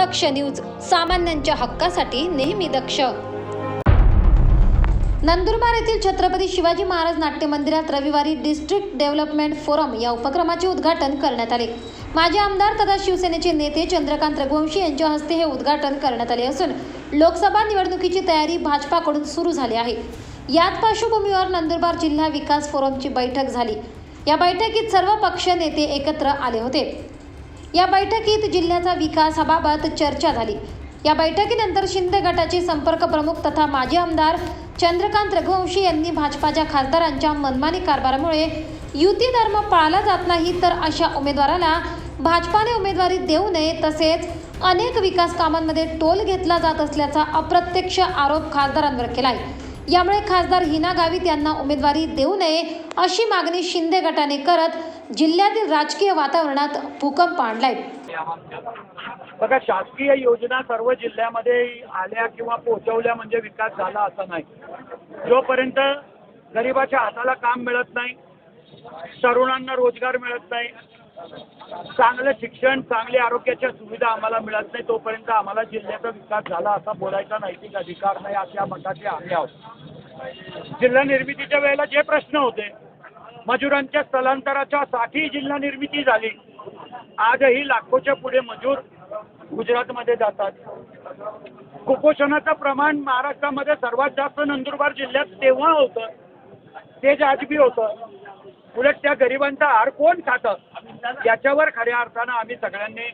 दक्ष news सामान्यांच्या हक्कासाठी नेहमी दक्ष. नंदुरबार येथील छत्रपती शिवाजी महाराज नाट्य मंदिरात रविवारी डिस्ट्रिक्ट डेव्हलपमेंट फोरम या उपक्रमाचे उद्घाटन करण्यात आले. माजी आमदार तथा शिवसेनेचे नेते चंद्रकांत रघुवंशी यांच्या हस्ते हे उद्घाटन करण्यात आले असून लोकसभा निवडणुकीची तयारी भाजपाकडून सुरू झाली आहे. याच पार्श्वभूमीवर नंदुरबार जिल्हा विकास फोरमची बैठक झाली. या बैठकीत सर्व पक्ष नेते एकत्र आले होते. या बैठकीत जिल्ह्याचा विकासाबाबत चर्चा झाली. या बैठकीनंतर शिंदे गटाचे संपर्क प्रमुख तथा माजी आमदार चंद्रकांत रघुवंशी यांनी भाजपाच्या खासदारांच्या मनमानी कारभारामुळे युती धर्म पाळला जात नाही तर अशा उमेदवाराला भाजपाने उमेदवारी देऊ नये तसेच अनेक विकास कामांमध्ये टोल घेतला जात असल्याचा अप्रत्यक्ष आरोप खासदारांवर केला आहे यामुळे खासदार हिना गावित यांना उमेदवारी देऊ नये अशी मागणी शिंदे गटाने करत जिल्ह्यातील राजकीय वातावरणात भूकंप आणलाय. बघा शासकीय योजना सर्व जिल्ह्यामध्ये आल्या किंवा पोहोचवल्या म्हणजे विकास झाला असं नाही. जोपर्यंत गरिबाच्या हाताला काम मिळत नाही तरुणांना रोजगार मिळत नाही चांगलं शिक्षण चांगली आरोग्याच्या सुविधा आम्हाला मिळत नाही तोपर्यंत आम्हाला जिल्ह्याचा विकास झाला असा बोलायचा नैतिक अधिकार नाही अशा मताचे आम्ही आहोत. जिल्हा निर्मितीच्या वेळेला जे प्रश्न होते मजुरांच्या स्थलांतराच्या साठी जिल्हा निर्मिती झाली. आजही लाखोच्या पुढे मजूर गुजरातमध्ये जातात. कुपोषणाचं प्रमाण महाराष्ट्रामध्ये सर्वात जास्त नंदुरबार जिल्ह्यात तेव्हा होतं ते आजबी होतं. उलट त्या गरिबांचा आहार कोण खातं? याच्यावर खऱ्या अर्थानं आम्ही सगळ्यांनी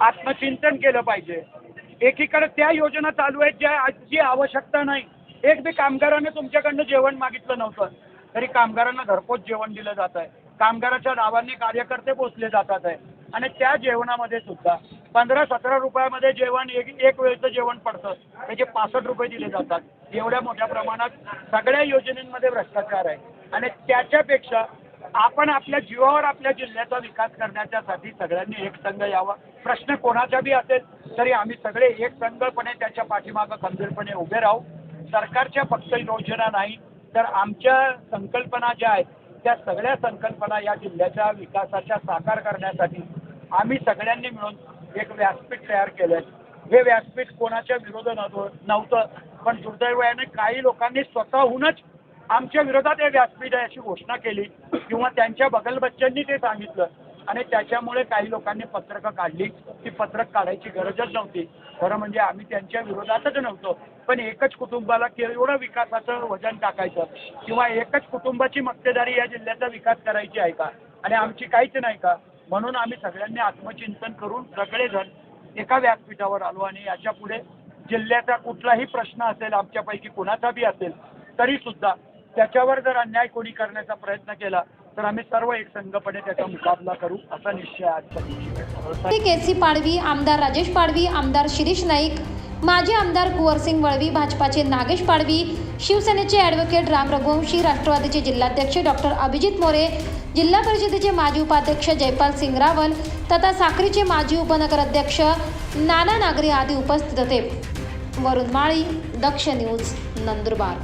आत्मचिंतन केलं पाहिजे. एकीकडे त्या योजना चालू आहेत ज्या आजची आवश्यकता नाही. एक बी कामगाराने तुमच्याकडनं जेवण मागितलं नव्हतं. तरी कामगारांना घरपोच जेवण दिलं जात आहे. कामगाराच्या नावाने कार्यकर्ते पोचले जातात आहे. आणि त्या जेवणामध्ये सुद्धा पंधरा सतरा रुपयामध्ये जेवण एक एक वेळचं जेवण पडतं. त्याचे पासष्ट रुपये दिले जातात. एवढ्या मोठ्या प्रमाणात सगळ्या योजनेमध्ये भ्रष्टाचार आहे. आणि त्याच्यापेक्षा आपण आपल्या जीवावर आपल्या जिल्ह्याचा विकास करण्याच्यासाठी सगळ्यांनी एक संघ यावा. प्रश्न कोणाचा बी असेल तरी आम्ही सगळे एक संघपणे त्याच्या पाठीमागं खंबीरपणे उभे राहू. सरकारच्या फक्त योजना नाही तर आमच्या संकल्पना ज्या आहेत त्या सगळ्या संकल्पना या जिल्ह्याच्या विकासाच्या साकार करण्यासाठी आम्ही सगळ्यांनी मिळून एक व्यासपीठ तयार केलं आहे हे व्यासपीठ कोणाच्या विरोध नव्हतं पण दुर्दैवाने काही लोकांनी स्वतःहूनच आमच्या विरोधात हे व्यासपीठ आहे अशी घोषणा केली. किंवा त्यांच्या बगलबच्च्यांनी ते सांगितलं. आणि त्याच्यामुळे काही लोकांनी पत्रकं काढली. ती पत्रक काढायची गरजच नव्हती. खरं म्हणजे आम्ही त्यांच्या विरोधातच नव्हतो. पण एकच कुटुंबाला केवढं विकासाचं वजन टाकायचं. किंवा एकच कुटुंबाची मक्तेदारी या जिल्ह्याचा विकास करायची आहे का? आणि आमची काहीच नाही का? म्हणून आम्ही सगळ्यांनी आत्मचिंतन करून सगळेजण एका व्यासपीठावर आलो. आणि याच्यापुढे जिल्ह्याचा कुठलाही प्रश्न असेल आमच्यापैकी कुणाचा बी असेल तरी सुद्धा त्याच्यावर जर अन्याय कोणी करण्याचा प्रयत्न केला तर आम्ही सर्व एक संघपणे त्याचा मुकाबला करू असा निश्चय आजच्या दिवशी. केसी पाडवी आमदार राजेश पाडवी आमदार शिरीष नाईक माजी आमदार कुंवरसिंग वळवी भाजपाचे नागेश पाडवी शिवसेनेचे ॲडव्होकेट राम रघुवंशी राष्ट्रवादीचे जिल्हाध्यक्ष डॉक्टर अभिजित मोरे जिल्हा परिषदेचे माजी उपाध्यक्ष जयपाल सिंग रावल तथा साक्रीचे माजी उपनगर अध्यक्ष नाना नागरी आदी उपस्थित होते. वरुण माळी दक्ष न्यूज नंदुरबार.